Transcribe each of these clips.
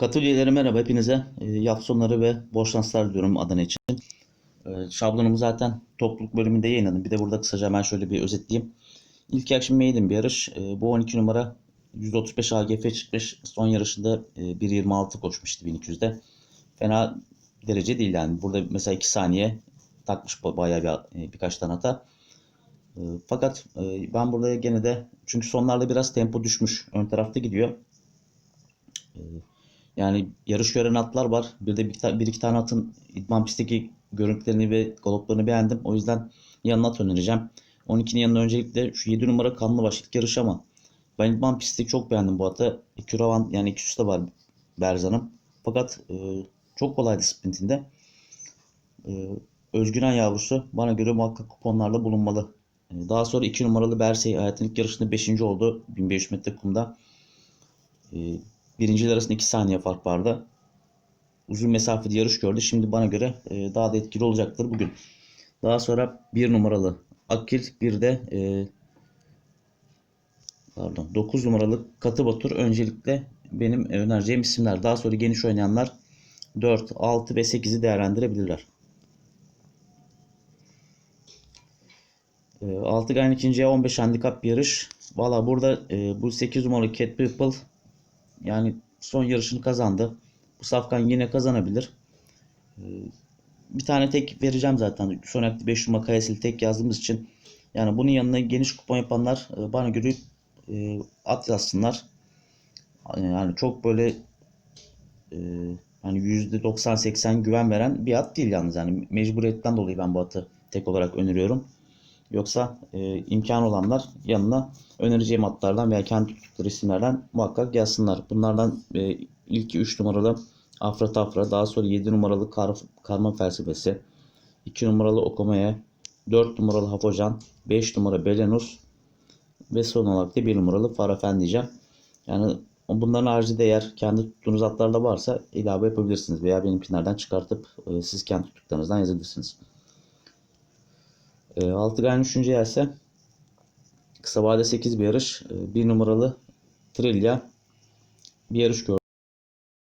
Katıl merhaba hepinize. E, yaz sonları ve bol şanslar diliyorum Adana için. E, şablonumu zaten topluluk bölümünde yayınladım. Bir de burada kısaca hemen şöyle bir özetleyeyim. İlk yarışım maiden bir yarış. E, bu 12 numara 135 AGF çıkmış. Son yarışında e, 1.26 koşmuştu 1200'de. Fena derece değil yani. Burada mesela 2 saniye takmış bayağı bir, birkaç tane hata. Fakat ben burada gene de çünkü sonlarda biraz tempo düşmüş. Ön tarafta gidiyor. Yani yarış gören atlar var. Bir de bir, bir iki tane atın idman pistteki görüntülerini ve galoplarını beğendim. O yüzden yanına at önereceğim. 12'nin yanında öncelikle şu 7 numara Kanlıbaş ilk yarış ama ben idman pisti çok beğendim bu atı. İki Ravan yani iki üstte var Berzan'ım. Fakat e, çok kolaydı sprintinde. E, Özgüren yavrusu bana göre muhakkak kuponlarda bulunmalı. E, Daha sonra 2 numaralı Bersey hayatın ilk yarışında 5. oldu 1500 metre kumda. E, Birinciler arasında 2 saniye fark vardı. Uzun mesafeli yarış gördü. Şimdi bana göre e, daha da etkili olacaktır bugün. Daha sonra 1 numaralı Akil bir de e, pardon 9 numaralı Katı Batur öncelikle benim önereceğim isimler. Daha sonra geniş oynayanlar 4, 6 ve 8'i değerlendirebilirler. E, 6 Gayn ikinciye 15 handikap yarış. Valla burada e, bu 8 numaralı Cat People yani son yarışını kazandı. Bu Safkan yine kazanabilir. Ee, Bir tane tek vereceğim zaten. Son aktif 5 numara Kayasil tek yazdığımız için. Yani bunun yanına geniş kupon yapanlar e, bana göre e, at yazsınlar. Yani çok böyle e, hani %90-80 güven veren bir at değil yalnız. Yani mecburiyetten dolayı ben bu atı tek olarak öneriyorum. Yoksa e, imkan olanlar yanına önereceğim atlardan veya kendi tuttukları isimlerden muhakkak yazsınlar. Bunlardan e, ilk 3 numaralı Afra Tafra, daha sonra 7 numaralı Kar, Karma Felsefesi, 2 numaralı Okomaya, 4 numaralı Hafocan, 5 numara Belenus ve son olarak da 1 numaralı Farafen diyeceğim. Yani bunların haricinde eğer kendi tuttuğunuz atlarda varsa ilave yapabilirsiniz veya benimkilerden çıkartıp e, siz kendi tuttuklarınızdan yazabilirsiniz. E, 6 Gayen 3. ise kısa vade 8 bir yarış. 1 numaralı Trilya bir yarış gördü.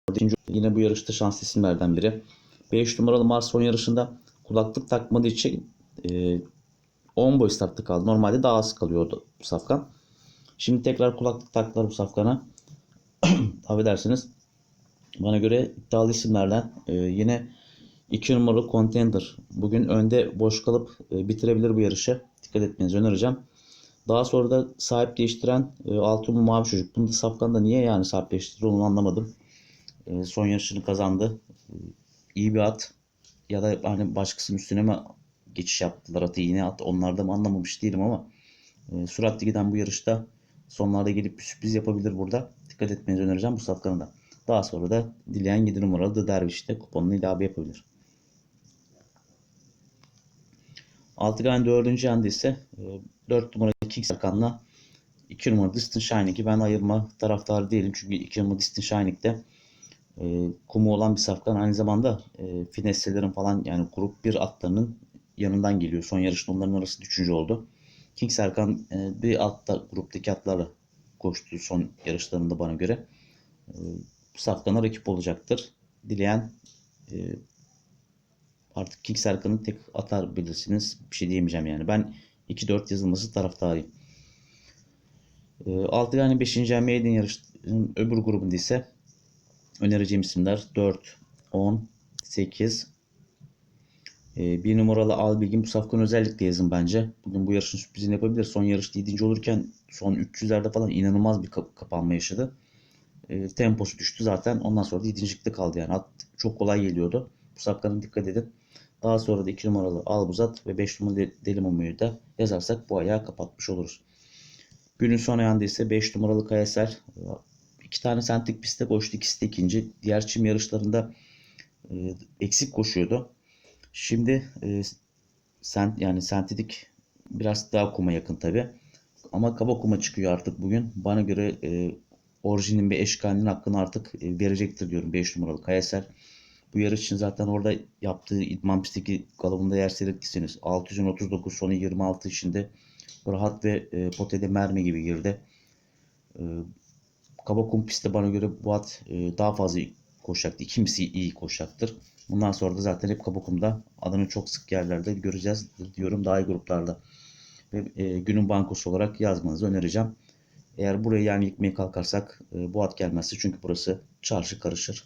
Dördüncü- Yine bu yarışta şanslı isimlerden biri. 5 numaralı Mars son yarışında kulaklık takmadığı için e, 10 boy startta kaldı. Normalde daha az kalıyordu bu safkan. Şimdi tekrar kulaklık taktılar bu safkana. Affedersiniz. Bana göre iddialı isimlerden e, yine 2 numaralı Contender. Bugün önde boş kalıp e, bitirebilir bu yarışı. Dikkat etmenizi önereceğim. Daha sonra da sahip değiştiren e, altın mavi çocuk. Bunu da Safkan'da niye yani sahip değiştirdi onu anlamadım. E, son yarışını kazandı. E, iyi bir at. Ya da hani başkasının üstüne mi geçiş yaptılar atı yine at. Onlarda mı anlamamış değilim ama e, süratli giden bu yarışta sonlarda gelip bir sürpriz yapabilir burada. Dikkat etmenizi önereceğim bu Safkan'a da. Daha sonra da dileyen 7 numaralı The Derviş'te kuponunu ilave yapabilir. Altıgan 4. yanda ise 4 numara King Serkan'la 2 numara Distant Shining'i ben ayırma taraftarı değilim. Çünkü 2 numara Distant Shining'de e, kumu olan bir safkan. Aynı zamanda e, finesselerin falan yani grup 1 atlarının yanından geliyor. Son yarışta onların arasında 3. oldu. King Serkan e, bir altta gruptaki atlarla koştu son yarışlarında bana göre. E, safkana rakip olacaktır. Dileyen e, artık King Serkan'ı tek atar bilirsiniz. Bir şey diyemeyeceğim yani. Ben 2-4 yazılması taraftarıyım. E, 6 yani 5. Maiden yarışının öbür grubunda ise önereceğim isimler 4, 10, 8, e, bir numaralı Albilgin bu safkan özellikle yazın bence. Bugün bu yarışın sürprizini yapabilir. Son yarışta 7. olurken son 300'lerde falan inanılmaz bir kap- kapanma yaşadı. E, temposu düştü zaten. Ondan sonra da 7. kaldı yani. At çok kolay geliyordu. Bu safkana dikkat edin. Daha sonra da 2 numaralı Albuzat ve 5 numaralı Deli Mumu'yu da yazarsak bu ayağı kapatmış oluruz. Günün son ayağında ise 5 numaralı Kayaser. iki tane sentik pistte koştu. İkisi de ikinci. Diğer çim yarışlarında e, eksik koşuyordu. Şimdi e, sen yani sentetik biraz daha kuma yakın tabi. Ama kaba kuma çıkıyor artık bugün. Bana göre e, orijinin ve eşkalinin hakkını artık e, verecektir diyorum 5 numaralı Kayaser. Bu yarış için zaten orada yaptığı idman pistteki galabında yer seyrettiyseniz 639 sonu 26 içinde rahat ve e, potede mermi gibi girdi. E, Kaba pistte bana göre bu at e, daha fazla koşacaktır. Kimisi iyi koşacaktır. Bundan sonra da zaten hep Kabukum'da adını çok sık yerlerde göreceğiz diyorum daha iyi gruplarda. Ve e, günün bankosu olarak yazmanızı önereceğim. Eğer burayı yani yıkmaya kalkarsak e, bu at gelmezse çünkü burası çarşı karışır.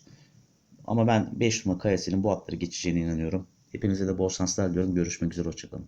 Ama ben 5 numara kayasının bu atları geçeceğine inanıyorum. Hepinize de bol şanslar diliyorum. Görüşmek üzere. Hoşçakalın.